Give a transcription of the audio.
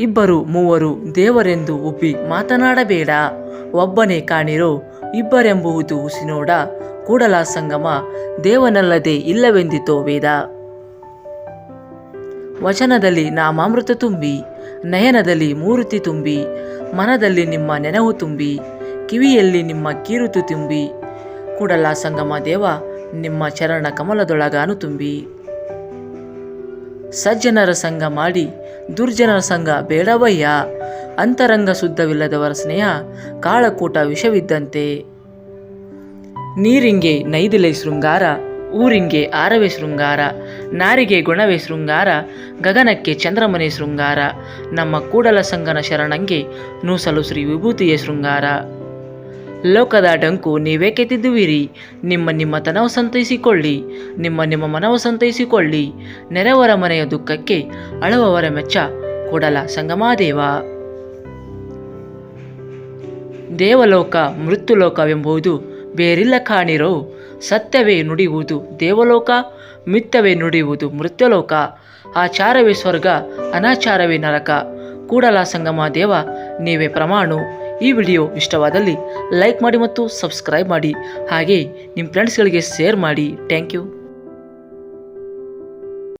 ಇಬ್ಬರು, ಮೂವರು ದೇವರೆಂದು ಒಪ್ಪಿ ಮಾತನಾಡಬೇಡ. ಒಬ್ಬನೇ ಕಾಣಿರೋ ಇಬ್ಬರೆಂಬುವುದು ಉಸಿನೋಡ ಕೂಡಲ ಸಂಗಮ, ದೇವನಲ್ಲದೆ ಇಲ್ಲವೆಂದಿತೋ ವೇದ. ವಚನದಲ್ಲಿ ನಾಮಾಮೃತ ತುಂಬಿ, ನಯನದಲ್ಲಿ ಮೂರುತಿ ತುಂಬಿ, ಮನದಲ್ಲಿ ನಿಮ್ಮ ನೆನವು ತುಂಬಿ, ಕಿವಿಯಲ್ಲಿ ನಿಮ್ಮ ಕೀರುತು ತುಂಬಿ, ಕೂಡಲ ಸಂಗಮ ದೇವ, ನಿಮ್ಮ ಚರಣ ಕಮಲದೊಳಗಾನು ತುಂಬಿ. ಸಜ್ಜನರ ಸಂಘ ಮಾಡಿ, ದುರ್ಜನರ ಸಂಘ ಬೇಡವಯ್ಯ? ಅಂತರಂಗ ಶುದ್ಧವಿಲ್ಲದವರ ಸ್ನೇಹ ಕಾಳಕೂಟ ವಿಷವಿದ್ದಂತೆ. ನೀರಿಂಗೆ ನೈದಿಲೆ ಶೃಂಗಾರ, ಊರಿಂಗೆ ಆರವೇ ಶೃಂಗಾರ, ನಾರಿಗೆ ಗುಣವೇ ಶೃಂಗಾರ, ಗಗನಕ್ಕೆ ಚಂದ್ರಮನೆ ಶೃಂಗಾರ, ನಮ್ಮ ಕೂಡಲ ಸಂಗನ ಶರಣಂಗೆ ನೂಸಲು ಶ್ರೀ ವಿಭೂತಿಯ ಶೃಂಗಾರ. ಲೋಕದ ಡಂಕು ನೀವೇ ಕೆತ್ತಿದ್ದುವಿರಿ. ನಿಮ್ಮ ನಿಮ್ಮ ತನವು ಸಂತೈಸಿಕೊಳ್ಳಿ. ನಿಮ್ಮ ನಿಮ್ಮ ಮನವ ಸಂತೈಸಿಕೊಳ್ಳಿ. ನೆರೆವರ ಮನೆಯ ದುಃಖಕ್ಕೆ ಅಳುವವರ ಮೆಚ್ಚ ಕೊಡಲ ಸಂಗಮಾದೇವ. ದೇವಲೋಕ ಮೃತ್ಯುಲೋಕವೆಂಬುದು ಬೇರಿಲ್ಲ ಕಾಣಿರೋ. ಸತ್ಯವೇ ನುಡಿಯುವುದು ದೇವಲೋಕ ಮಿಥ್ಯವೇ ನುಡಿಯುವುದು ಮೃತ್ಯಲೋಕ. ಆಚಾರವೇ ಸ್ವರ್ಗ, ಅನಾಚಾರವೇ ನರಕ. ಕೂಡಲ ಸಂಗಮ ದೇವ ನೀವೇ ಪ್ರಮಾಣು. ಈ ವಿಡಿಯೋ ಇಷ್ಟವಾದಲ್ಲಿ ಲೈಕ್ ಮಾಡಿ ಮತ್ತು ಸಬ್ಸ್ಕ್ರೈಬ್ ಮಾಡಿ. ಹಾಗೆ ನಿಮ್ಮ ಫ್ರೆಂಡ್ಸ್ಗಳಿಗೆ ಶೇರ್ ಮಾಡಿ. Thank you